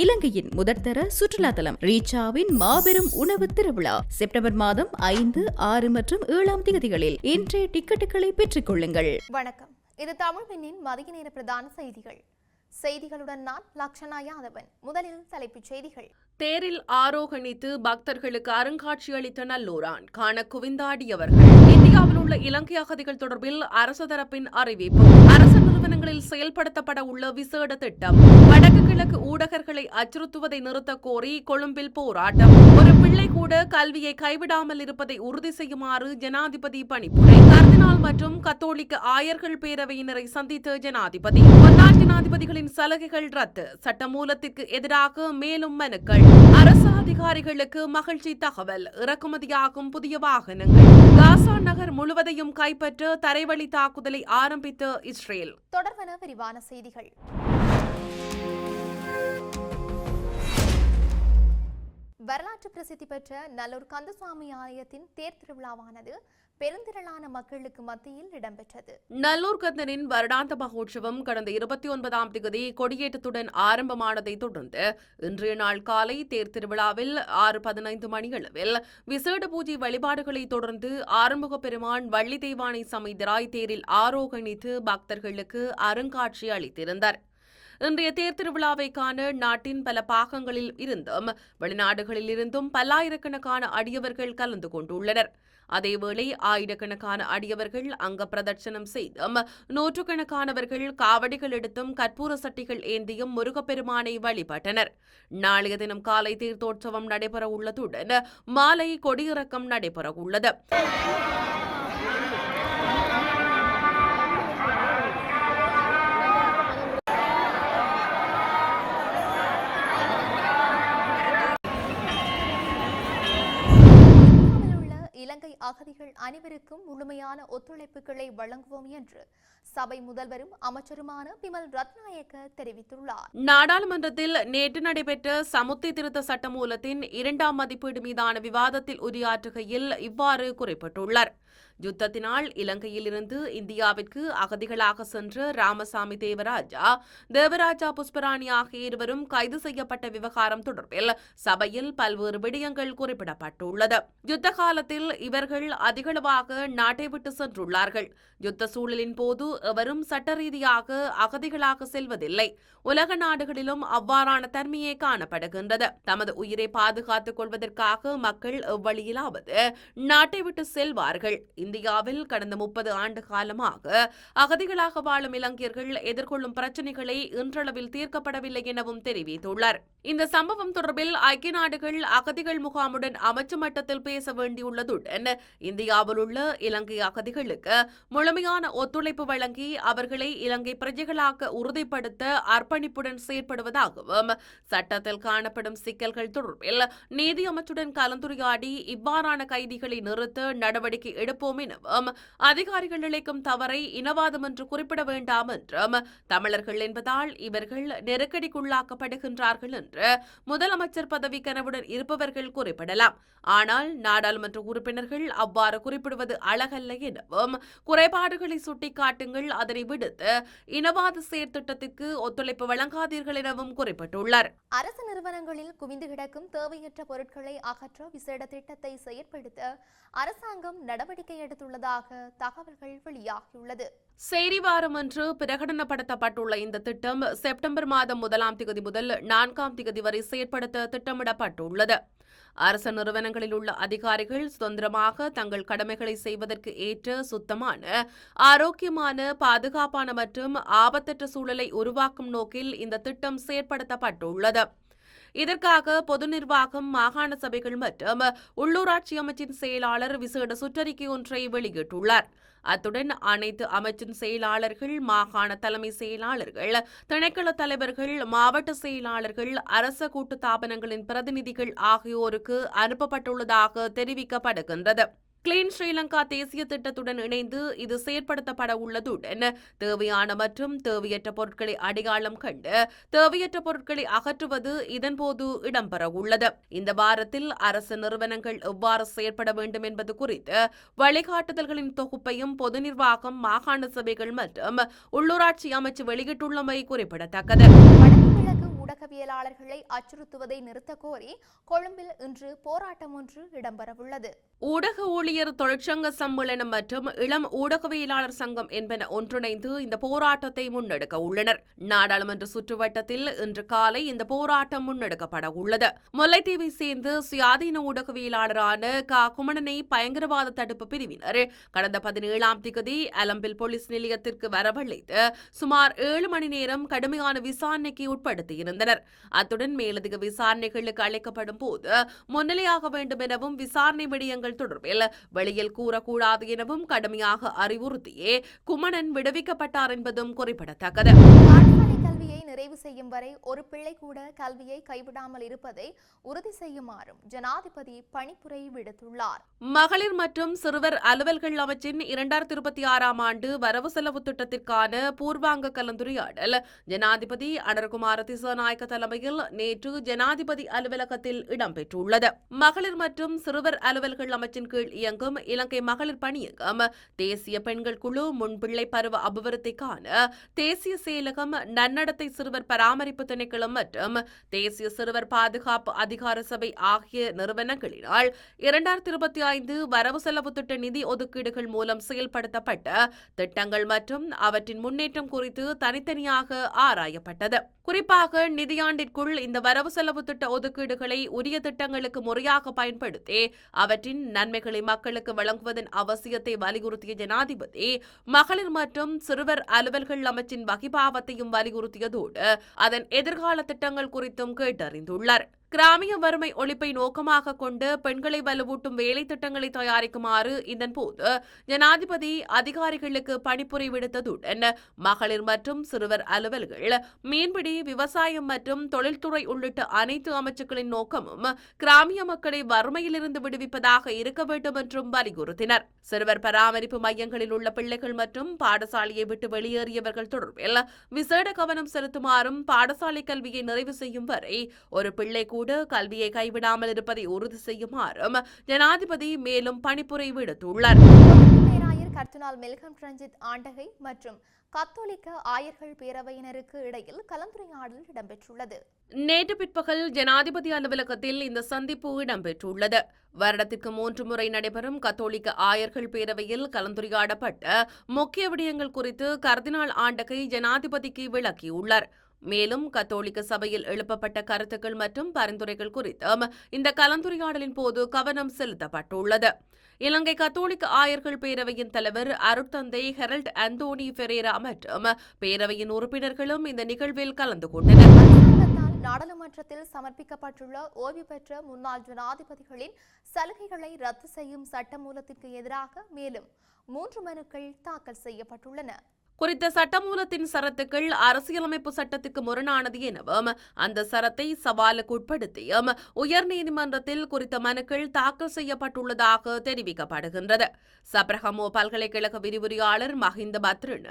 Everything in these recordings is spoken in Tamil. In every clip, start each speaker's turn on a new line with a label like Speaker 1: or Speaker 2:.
Speaker 1: இலங்கையின் முதற்தர சுற்றுலா தலம் ரீச்சாவின் மாபெரும் உணவு திருவிழா. செப்டம்பர் மாதம் ஐந்து ஆறு மற்றும் ஏழாம் தேதிகளில் இன்றைய டிக்கெட்டுகளை பெற்றுக் கொள்ளுங்கள்.
Speaker 2: வணக்கம். இது தமிழ் பெண்ணின் மதிய நேர பிரதான செய்திகள். செய்திகளுடன் நான் லக்ஷனா யாதவன். முதலில் தலைப்புச் செய்திகள்.
Speaker 3: தேரில் ஆரோகணித்து பக்தர்களுக்கு அருங்காட்சியளித்த நல்லூரான் காண குவிந்தாடியவர்கள். இந்தியாவில் உள்ள இலங்கை அகதிகள் தொடர்பில் அரசு தரப்பின் அறிவிப்பு. அரசு நிறுவனங்களில் செயல்படுத்தப்பட உள்ள விசேட திட்டம். வடக்கு கிழக்கு ஊடகர்களை அச்சுறுத்துவதை நிறுத்த கோரி கொழும்பில் போராட்டம். ஒரு பிள்ளை கூட கல்வியை கைவிடாமல் இருப்பதை உறுதி செய்யுமாறு ஜனாதிபதி பணிப்புரை. கர்தினால் மற்றும் கத்தோலிக்க ஆயர்கள் பேரவையினரை சந்தித்த ஜனாதிபதி. முன்னாள் ஜனாதிபதிகளின் சலுகைகள் ரத்து. சட்டமூலத்திற்கு எதிராக மேலும் மனுக்கள். அரசு அதிகாரிகளுக்கு மகிழ்ச்சி தகவல். இறக்குமதியாகும் புதிய வாகனங்கள். காசா நகர் முழுவதையும் கைப்பற்ற தரைவழி தாக்குதலை ஆரம்பித்த இஸ்ரேல்.
Speaker 2: தொடர்வன விரிவான செய்திகள். வரலாற்று பிரசித்தி பெற்ற நல்லூர் கந்தசுவாமி ஆலயத்தின் தேர் திருவிழாவானது பெருந்திரளான மக்களுக்கு மத்தியில் இடம்பெற்றது.
Speaker 3: நல்லூர் கந்தனின் வருடாந்த மகோற்சவம் கடந்த இருபத்தி ஒன்பதாம் தேதி கொடியேற்றத்துடன் ஆரம்பமானதை தொடர்ந்து இன்றைய நாள் காலை தேர் திருவிழாவில் ஆறு பதினைந்து மணியளவில் விசேட பூஜை வழிபாடுகளை தொடர்ந்து ஆறுமுக பெருமான் வள்ளி தெய்வானை சமைதராய் தேரில் ஆரோகணித்து பக்தர்களுக்கு அருங்காட்சி அளித்திருந்தார். இன்றைய தேர் திருவிழாவை காண நாட்டின் பல பாகங்களில் இருந்தும் வெளிநாடுகளில் இருந்தும் பல்லாயிரக்கணக்கான அடியவர்கள் கலந்து கொண்டுள்ளனர். அதேவேளை ஆயிரக்கணக்கான அடியவர்கள் அங்க பிரதட்சணம் செய்தும் நூற்றுக்கணக்கானவர்கள் காவடிகள் எடுத்தும் கற்பூர சட்டிகள் ஏந்தியும் முருகப்பெருமானை வழிபட்டனர். நாளைய தினம் காலை தீர்த்தோற்சவம் நடைபெற உள்ளதுடன் மாலை கொடியிறக்கம் நடைபெற உள்ளது
Speaker 2: அகதிகள் அனைவருக்கும் முழுமையான ஒத்துழைப்புகளை வழங்குவோம் என்று சபை முதல்வரும் அமைச்சருமான பிமல் ரத்நாயக்க தெரிவித்துள்ளார்.
Speaker 3: நாடாளுமன்றத்தில் நேற்று நடைபெற்ற சமுத்தி திருத்த சட்டமூலத்தின் இரண்டாம் மதிப்பீடு மீதான விவாதத்தில் உரையாற்றுகையில் இவ்வாறு குறிப்பிட்டுள்ளார். யுத்தத்தினால் இலங்கையிலிருந்து இந்தியாவிற்கு அகதிகளாக சென்ற ராமசாமி தேவராஜா தேவராஜா புஷ்பராணி ஆகிய இருவரும் கைது செய்யப்பட்ட விவகாரம் தொடர்பில் சபையில் பல்வேறு விடயங்கள் குறிப்பிடப்பட்டுள்ளது. யுத்த காலத்தில் இவர்கள் அதிகளவாக நாட்டை விட்டு சென்றுள்ளார்கள். யுத்த சூழலின் போது எவரும் சட்ட ரீதியாக அகதிகளாக செல்வதில்லை. உலக நாடுகளிலும் அவ்வாறான தன்மையே காணப்படுகின்றது. தமது உயிரை பாதுகாத்துக் கொள்வதற்காக மக்கள் எவ்வழியிலாவது நாட்டை விட்டு செல்வார்கள். இந்தியாவில் கடந்த முப்பது ஆண்டு காலமாக அகதிகளாக வாழும் இலங்கையர்கள் எதிர்கொள்ளும் பிரச்சினைகளை இன்றளவில் தீர்க்கப்படவில்லை எனவும் தெரிவித்துள்ளார். இந்த சம்பவம் தொடர்பில் ஐக்கிய நாடுகள் அகதிகள் முகாமுடன் அமைச்சு மட்டத்தில் பேச வேண்டியுள்ளதுடன் இந்தியாவில் உள்ள இலங்கை அகதிகளுக்கு முழுமையான ஒத்துழைப்பு வழங்கி அவர்களை இலங்கை பிரஜைகளாக்க உறுதிப்படுத்த அர்ப்பணிப்புடன் செயற்படுவதாகவும் சட்டத்தில் காணப்படும் சிக்கல்கள் தொடர்பில் நீதி அமைச்சுடன் கலந்துரையாடி இவ்வாறான கைதிகளை நிறுத்த நடவடிக்கை எடுப்போம் எனவும் அதிகாரிகள் இழைக்கும் தவறை இனவாதம் என்று குறிப்பிட வேண்டாம் என்றும் தமிழர்கள் என்பதால் இவர்கள் நெருக்கடிக்குள்ளாக்கப்படுகின்றார்கள் என்று முதலமைச்சர் பதவி கனவுடன் இருப்பவர்கள் குறிப்பிடலாம். ஆனால் நாடாளுமன்ற உறுப்பினர்கள் அவ்வாறு குறிப்பிடுவது அழகல்ல எனவும் குறைபாடுகளை சுட்டிக்காட்டுங்கள் அதனை விடுத்து இனவாத செயற்திட்டத்திற்கு ஒத்துழைப்பு வழங்காதீர்கள் எனவும் குறிப்பிட்டுள்ளார்.
Speaker 2: அரசு நிறுவனங்களில் குவிந்து கிடக்கும் தேவையற்ற பொருட்களை அகற்ற விசேட திட்டத்தை செயற்படுத்த அரசாங்கம் நடவடிக்கை எடுத்துள்ளதாக தகவல்கள் வெளியாகியுள்ளது.
Speaker 3: செய்தி வாரம் பிரகடனப்படுத்தப்பட்டுள்ள இந்த திட்டம் செப்டம்பர் மாதம் முதலாம் திகதி முதல் நான்காம் திகதி வரை செயற்படுத்த திட்டமிடப்பட்டுள்ளது. அரசு நிறுவனங்களில் உள்ள அதிகாரிகள் சுதந்திரமாக தங்கள் கடமைகளை செய்வதற்கு ஏற்ற சுத்தமான ஆரோக்கியமான பாதுகாப்பான மற்றும் ஆபத்தற்ற சூழலை உருவாக்கும் நோக்கில் இந்த திட்டம் செயற்படுத்தப்பட்டுள்ளது. இதற்காக பொது நிர்வாகம் மாகாண சபைகள் மற்றும் உள்ளூராட்சி அமைச்சின் செயலாளர் விசேட சுற்றறிக்கை ஒன்றை வெளியிட்டுள்ளார். அத்துடன் அனைத்து அமைச்சின் செயலாளர்கள் மாகாண தலைமை செயலாளர்கள் திணைக்கள தலைவர்கள் மாவட்ட செயலாளர்கள் அரச கூட்டு தாபனங்களின் பிரதிநிதிகள் ஆகியோருக்கு அனுப்பப்பட்டுள்ளதாக தெரிவிக்கப்படுகின்றது. கிளீன் ஸ்ரீலங்கா தேசிய திட்டத்துடன் இணைந்து இது செயற்படுத்தப்பட உள்ளதுடன் தேவையான மற்றும் தேவையற்ற பொருட்களை அடையாளம் கண்டு தேவையற்ற பொருட்களை அகற்றுவது இதன்போது இடம்பெற உள்ளது. இந்த வாரத்தில் அரசு நிறுவனங்கள் எவ்வாறு செயற்பட வேண்டும் என்பது குறித்து வழிகாட்டுதல்களின் தொகுப்பையும் பொது நிர்வாகம் மாகாண சபைகள் மற்றும் உள்ளூராட்சி அமைச்சு வெளியிட்டுள்ளமை குறிப்பிடத்தக்கது.
Speaker 2: ஊடகவியலாளர்களை அச்சுறுத்துவதை நிறுத்தக் கோரி கொழும்பில் இன்று போராட்டம் ஒன்று இடம்பெறவுள்ளது.
Speaker 3: ஊடக ஊழியர் தொழிற்சங்க சம்மேளனம் மற்றும் இளம் ஊடகவியலாளர் சங்கம் என்பன ஒன்றிணைந்து இந்த போராட்டத்தை முன்னெடுக்க உள்ளனர். நாடாளுமன்ற சுற்றுவட்டத்தில் இன்று காலை இந்த போராட்டம் முன்னெடுக்கப்பட உள்ளது. முல்லைத்தீவை சேர்ந்து சுயாதீன ஊடகவியலாளரான க. குமணனை பயங்கரவாத தடுப்பு பிரிவினர் கடந்த பதினேழாம் திகதி அலம்பில் போலீஸ் நிலையத்திற்கு வரவழைத்து சுமார் ஏழு மணி நேரம் கடுமையான விசாரணைக்கு உட்படுத்தியிருந்தனர் அத்துடன் மேலதிக விசாரணைகளுக்கு அழைக்கப்படும் போது முன்னிலையாக வேண்டும் எனவும் விசாரணை விடயங்கள் தொடர்பில் வெளியில் கூறக்கூடாது எனவும் கடுமையாக அறிவுறுத்தியே குமணன் விடுவிக்கப்பட்டார் என்பதும் குறிப்பிடத்தக்கது.
Speaker 2: கல்வியை நிறைவு செய்யும் வரை ஒரு பிள்ளை கூட கல்வியை கைவிடாமல் இருப்பதை உறுதி செய்யுமாறும் ஜனாதிபதி பணிப்புரை விடுத்துள்ளார்.
Speaker 3: மகளிர் மற்றும் சிறுவர் அலுவல்கள் அமைச்சின் இரண்டாயிரத்தி இருபத்தி ஆறாம் ஆண்டு வரவு செலவு திட்டத்திற்கான பூர்வாங்க கலந்துரையாடல். ஜனாதிபதி அடர்குமார திசாநாயக்க தலைமையில் நேற்று ஜனாதிபதி அலுவலகத்தில் இடம்பெற்றுள்ளது. மகளிர் மற்றும் சிறுவர் அலுவல்கள் அமைச்சின் கீழ் இயங்கும் இலங்கை மகளிர் பணியகம் தேசிய பெண்கள் குழு முன்பிள்ளை பருவ அபிவிருத்திக்கான தேசிய செயலகம் நன் நன்னடத்தை சிறுவர் பராமரிப்பு திணைக்களம் மற்றும் தேசிய சிறுவர் பாதுகாப்பு அதிகார சபை ஆகிய நிறுவனங்களினால் இரண்டாயிரத்தி இருபத்தி ஐந்து வரவு செலவு திட்ட நிதி ஒதுக்கீடுகள் மூலம் செயல்படுத்தப்பட்ட திட்டங்கள் மற்றும் அவற்றின் முன்னேற்றம் குறித்து தனித்தனியாக ஆராயப்பட்டது. குறிப்பாக நிதியாண்டிற்குள் இந்த வரவு செலவு திட்ட ஒதுக்கீடுகளை உரிய திட்டங்களுக்கு முறையாக பயன்படுத்தி அவற்றின் நன்மைகளை மக்களுக்கு வழங்குவதன் அவசியத்தை வலியுறுத்திய ஜனாதிபதி மகளிர் மற்றும் சிறுவர் அலுவல்கள் அமைச்சின் வகிபாவத்தையும் வலியுறுத்தியதோடு அதன் எதிர்கால திட்டங்கள் குறித்தும் கேட்டறிந்துள்ளார். கிராமிய வறுமை ஒழிப்பை நோக்கமாக கொண்டு பெண்களை வலுவூட்டும் வேலை திட்டங்களை தயாரிக்குமாறு இதன்போது ஜனாதிபதி அதிகாரிகளுக்கு பணிப்புரை விடுத்ததுடன் மகளிர் மற்றும் சிறுவர் அலுவல்கள் மீன்பிடி விவசாயம் மற்றும் தொழில்துறை உள்ளிட்ட அனைத்து அமைச்சுக்களின் நோக்கமும் கிராமிய மக்களை வறுமையிலிருந்து விடுவிப்பதாக இருக்க வேண்டும் என்றும் வலியுறுத்தினர். சிறுவர் பராமரிப்பு மையங்களில் உள்ள பிள்ளைகள் மற்றும் பாடசாலையை விட்டு வெளியேறியவர்கள் தொடர்பில் விசேட கவனம் செலுத்துமாறும் பாடசாலை கல்வியை நிறைவு செய்யும் வரை ஒரு பிள்ளை கூட கல்வியை கைவிடாமல் இருப்பதை உறுதி செய்யுமாறும் ஜனாதிபதி மேலும் பணிப்புரை விடுத்துள்ளார்.
Speaker 2: கர்தினால் மெல்கம் ரஞ்சித் ஆண்டகை மற்றும் கத்தோலிக்க ஆயர்கள் பேரவையினருக்கு இடையில் கலந்துரையாடல் இடம்பெற்றுள்ளது.
Speaker 3: நேற்று பிற்பகல் ஜனாதிபதி அலுவலகத்தில் இந்த சந்திப்பு இடம்பெற்றுள்ளது. வருடத்திற்கு மூன்று முறை நடைபெறும் கத்தோலிக்க ஆயர்கள் பேரவையில் கலந்துரையாடப்பட்ட முக்கிய விடயங்கள் குறித்து கர்தினால் ஆண்டகை ஜனாதிபதிக்கு விளக்கியுள்ளார். மேலும் கத்தோலிக்க சபையில் எழுப்பப்பட்ட கருத்துக்கள் மற்றும் பரிந்துரைகள் குறித்தும் இந்த கலந்துரையாடலின் போது கவனம் செலுத்தப்பட்டுள்ளது. இலங்கை கத்தோலிக்க ஆயர்கள் பேரவையின் தலைவர் அருட்தந்தை ஹெரல்ட் அந்தோனி ஃபெரேரா மற்றும் பேரவையின் உறுப்பினர்களும் இந்த நிகழ்வில் கலந்து கொண்டனர்.
Speaker 2: நாடாளுமன்றத்தில் சமர்ப்பிக்கப்பட்டுள்ள ஓய்வு பெற்ற முன்னாள் ஜனாதிபதிகளின் சலுகைகளை ரத்து செய்யும் சட்டமூலத்திற்கு எதிராக மேலும் மூன்று மனுக்கள் தாக்கல் செய்யப்பட்டுள்ளன.
Speaker 3: குறித்த சட்டமூலத்தின் சரத்துக்கள் அரசியலமைப்பு சட்டத்துக்கு முரணானது எனவும் அந்த சரத்தை சவாலுக்கு உட்படுத்தியும் உயர்நீதிமன்றத்தில் குறித்த மனுக்கள் தாக்கல் செய்யப்பட்டுள்ளதாக தெரிவிக்கப்படுகின்றது. சப்ரஹமோ பல்கலைக்கழக விரிவுரையாளர் மஹிந்த பத்ரன்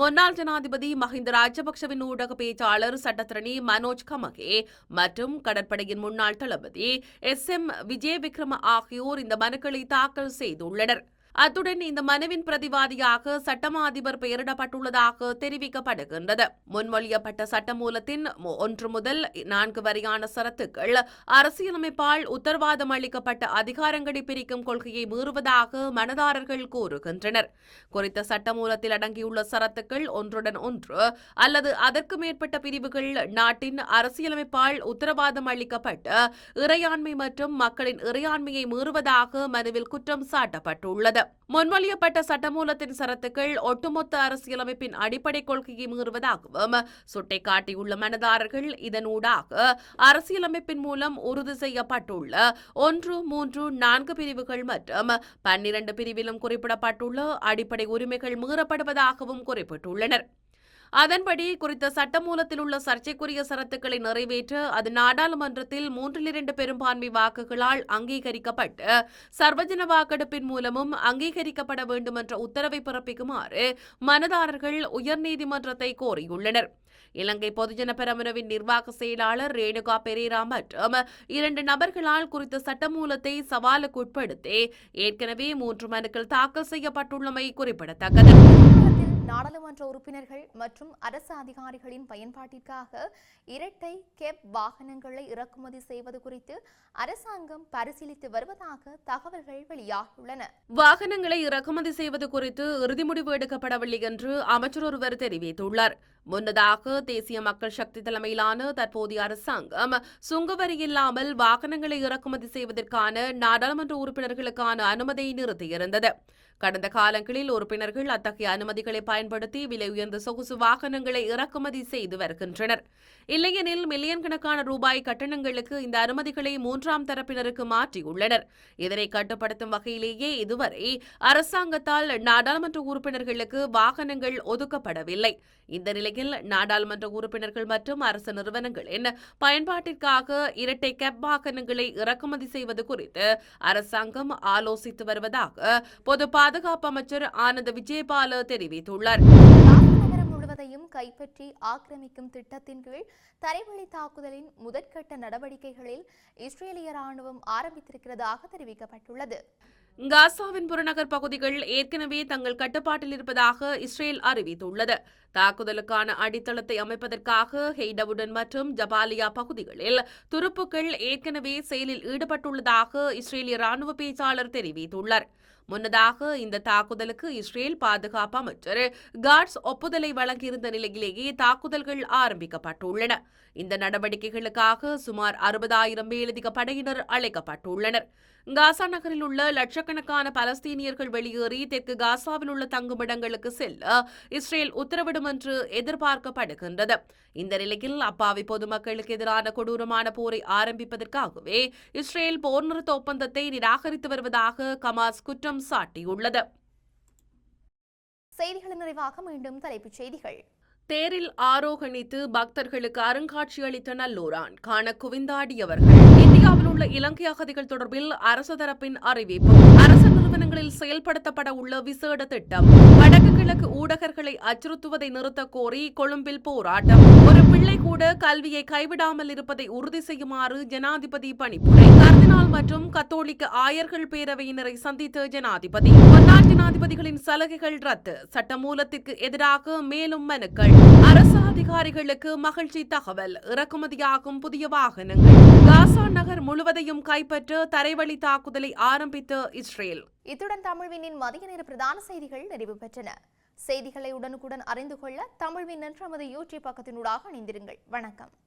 Speaker 3: முன்னாள் ஜனாதிபதி மஹிந்த ராஜபக்சவின் ஊடக பேச்சாளர் சட்டத்திரணி மனோஜ் கமகே மற்றும் கடற்படையின் முன்னாள் தளபதி எஸ் எம் விஜய் விக்ரம ஆகியோர் இந்த மனுக்களை தாக்கல் செய்துள்ளனர். அத்துடன் இந்த மனுவின் பிரதிவாதியாக சட்டமா அதிபர் பெயரிடப்பட்டுள்ளதாக தெரிவிக்கப்படுகின்றது. முன்மொழியப்பட்ட சட்டமூலத்தின் ஒன்று முதல் நான்கு வரையான சரத்துக்கள் அரசியலமைப்பால் உத்தரவாதம் அளிக்கப்பட்ட அதிகாரங்களை பிரிக்கும் கொள்கையை மீறுவதாக மனதாரர்கள் கூறுகின்றனர். குறித்த சட்டமூலத்தில் அடங்கியுள்ள சரத்துக்கள் ஒன்றுடன் ஒன்று அல்லது அதற்கு மேற்பட்ட பிரிவுகள் நாட்டின் அரசியலமைப்பால் உத்தரவாதம் அளிக்கப்பட்ட இறையாண்மை மற்றும் மக்களின் இறையாண்மையை மீறுவதாக மனுவில் குற்றம் சாட்டப்பட்டுள்ளது. முன்மொழியப்பட்ட சட்டமூலத்தின் சரத்துக்கள் ஒட்டுமொத்த அரசியலமைப்பின் அடிப்படை கொள்கையை மீறுவதாகவும் சுட்டிக்காட்டியுள்ள மனதாரர்கள் இதனூடாக அரசியலமைப்பின் மூலம் உறுதி செய்யப்பட்டுள்ள ஒன்று மூன்று நான்கு பிரிவுகள் மற்றும் பன்னிரண்டு பிரிவிலும் குறிப்பிடப்பட்டுள்ள அடிப்படை உரிமைகள் மீறப்படுவதாகவும் குறிப்பிட்டுள்ளனர். அதன்படி குறித்த சட்டமூலத்தில் உள்ள சர்ச்சைக்குரிய சரத்துக்களை நிறைவேற்ற அது நாடாளுமன்றத்தில் மூன்றில் இரண்டு பெரும்பான்மை வாக்குகளால் அங்கீகரிக்கப்பட்டு சர்வஜன வாக்கெடுப்பின் மூலமும் அங்கீகரிக்கப்பட வேண்டும் என்ற உத்தரவை பிறப்பிக்குமாறு மனதாரர்கள் உயர்நீதிமன்றத்தை கோரியுள்ளனர். இலங்கை பொதுஜன பெரமுனவின் நிர்வாக செயலாளர் ரேணுகா பெரேரா மற்றும் இரண்டு நபர்களால் குறித்த சட்டமூலத்தை சவாலுக்கு உட்படுத்தி ஏற்கனவே மூன்று மனுக்கள் தாக்கல் செய்யப்பட்டுள்ளமை குறிப்பிடத்தக்கது.
Speaker 2: நாடாளுமன்ற உறுப்பினர்கள் மற்றும் அரசு அதிகாரிகளின் பயன்பாட்டிற்காக இரட்டை கேப் வாகனங்களை இறக்குமதி செய்வது குறித்து அரசாங்கம் பரிசீலித்து வருவதாக தகவல்கள் வெளியாகியுள்ளன.
Speaker 3: வாகனங்களை இறக்குமதி செய்வது குறித்து இறுதி முடிவு எடுக்கப்படவில்லை என்று அமைச்சர் ஒருவர் தெரிவித்துள்ளார். முன்னதாக தேசிய மக்கள் சக்தி தலைமையிலான தற்போதைய அரசாங்கம் சுங்கவரி இல்லாமல் வாகனங்களை இறக்குமதி செய்வதற்கான நாடாளுமன்ற உறுப்பினர்களுக்கான அனுமதியை நிறுத்தியிருந்தது. கடந்த காலங்களில் உறுப்பினர்கள் அத்தகைய அனுமதிகளை பயன்படுத்தி விலை உயர்ந்த சொகுசு வாகனங்களை இறக்குமதி செய்து வருகின்றனர். இல்லையெனில் மில்லியன் கணக்கான ரூபாய் கட்டணங்களுக்கு இந்த அனுமதிகளை மூன்றாம் தரப்பினருக்கு மாற்றியுள்ளனர். இதனை கட்டுப்படுத்தும் வகையிலேயே இதுவரை அரசாங்கத்தால் நாடாளுமன்ற உறுப்பினர்களுக்கு வாகனங்கள் ஒதுக்கப்படவில்லை. இந்த நிலையில் நாடாளுமன்ற உறுப்பினர்கள் மற்றும் அரசு நிறுவனங்களின் பயன்பாட்டிற்காக இரட்டை கேப் வாகனங்களை இறக்குமதி செய்வது குறித்து அரசாங்கம் ஆலோசித்து வருவதாக பொது பாதுகாப்பு அமைச்சர் ஆனந்த் விஜயபால தெரிவித்துள்ளார்.
Speaker 2: நகரம் முழுவதையும் கைப்பற்றி ஆக்கிரமிக்கும் திட்டத்தின் கீழ் தரைவழி தாக்குதலின் முதற்கட்ட நடவடிக்கைகளில் இஸ்ரேலிய ராணுவம் ஆரம்பித்திருக்கிறதாக தெரிவிக்கப்பட்டுள்ளது.
Speaker 3: காசாவின் புறநகர் பகுதிகள் ஏற்கனவே தங்கள் கட்டுப்பாட்டில் இருப்பதாக இஸ்ரேல் அறிவித்துள்ளது. தாக்குதலுக்கான அடித்தளத்தை அமைப்பதற்காக ஹெய்டவுடன் மற்றும் ஜபாலியா பகுதிகளில் துருப்புக்கள் ஏற்கனவே செயலில் ஈடுபட்டுள்ளதாக இஸ்ரேலிய ராணுவ பேச்சாளர் தெரிவித்துள்ளார். முன்னதாக இந்த தாக்குதலுக்கு இஸ்ரேல் பாதுகாப்பு அமைச்சர் காட்ஸ் ஒப்புதலை வழங்கியிருந்த நிலையிலேயே தாக்குதல்கள் ஆரம்பிக்கப்பட்டுள்ளன. இந்த நடவடிக்கைகளுக்காக சுமார் அறுபதாயிரம் மேலதிக படையினர் அழைக்கப்பட்டுள்ளனர். காசா நகரில் உள்ள லட்சக்கணக்கான பலஸ்தீனியர்கள் வெளியேறி தெற்கு காசாவில் உள்ள தங்குமிடங்களுக்கு செல்ல இஸ்ரேல் உத்தரவிடும் என்று எதிர்பார்க்கப்படுகின்றது. இந்த நிலையில் அப்பாவி பொதுமக்களுக்கு எதிரான கொடூரமான போரை ஆரம்பிப்பதற்காகவே இஸ்ரேல் போர் நிறுத்த ஒப்பந்தத்தை நிராகரித்து வருவதாக கமாஸ் குற்றம் சாட்டியுள்ளது.
Speaker 2: செய்திகளின் நிறைவாக மீண்டும் தலைப்புச் செய்திகள்.
Speaker 3: தேரில் ஆரோகணித்து பக்தர்களுக்கு அருங்காட்சி அளித்த நல்லூரான் காண குவிந்தாடியவர்கள். இந்தியாவில் உள்ள இலங்கை அகதிகள் தொடர்பில் அரசு தரப்பின் அறிவிப்பு. அரசு நிறுவனங்களில் செயல்படுத்தப்பட உள்ள விசேட திட்டம். வடக்கு கிழக்கு ஊடகர்களை அச்சுறுத்துவதை நிறுத்த கோரி கொழும்பில் போராட்டம். ஒரு கூட கல்வியை கைவிடாமல் இருப்பதை உறுதி செய்யுமாறு ஜனாதிபதி பணிப்புரை. கர்தினால் மற்றும் கத்தோலிக்க ஆயர்கள் பேரவையினரை சந்தித்த ஜனாதிபதி. முன்னாள் ஜனாதிபதிகளின் சலுகைகள் ரத்து. சட்டமூலத்திற்கு எதிராக மேலும் மனுக்கள். அரசு அதிகாரிகளுக்கு மகிழ்ச்சி தகவல். இறக்குமதியாகும் புதிய வாகனங்கள். காசா நகர் முழுவதையும் கைப்பற்ற தரைவழி தாக்குதலை ஆரம்பித்த இஸ்ரேல்.
Speaker 2: இத்துடன் தமிழ்வினின் மதிய நேர பிரதான செய்திகள் நிறைவு பெற்றன. செய்திகளை உடனுக்குடன் அறிந்து கொள்ள தமிழ்வின் என்ற நமது யூடியூப் பக்கத்தினூடாக இணைந்திருங்கள். வணக்கம்.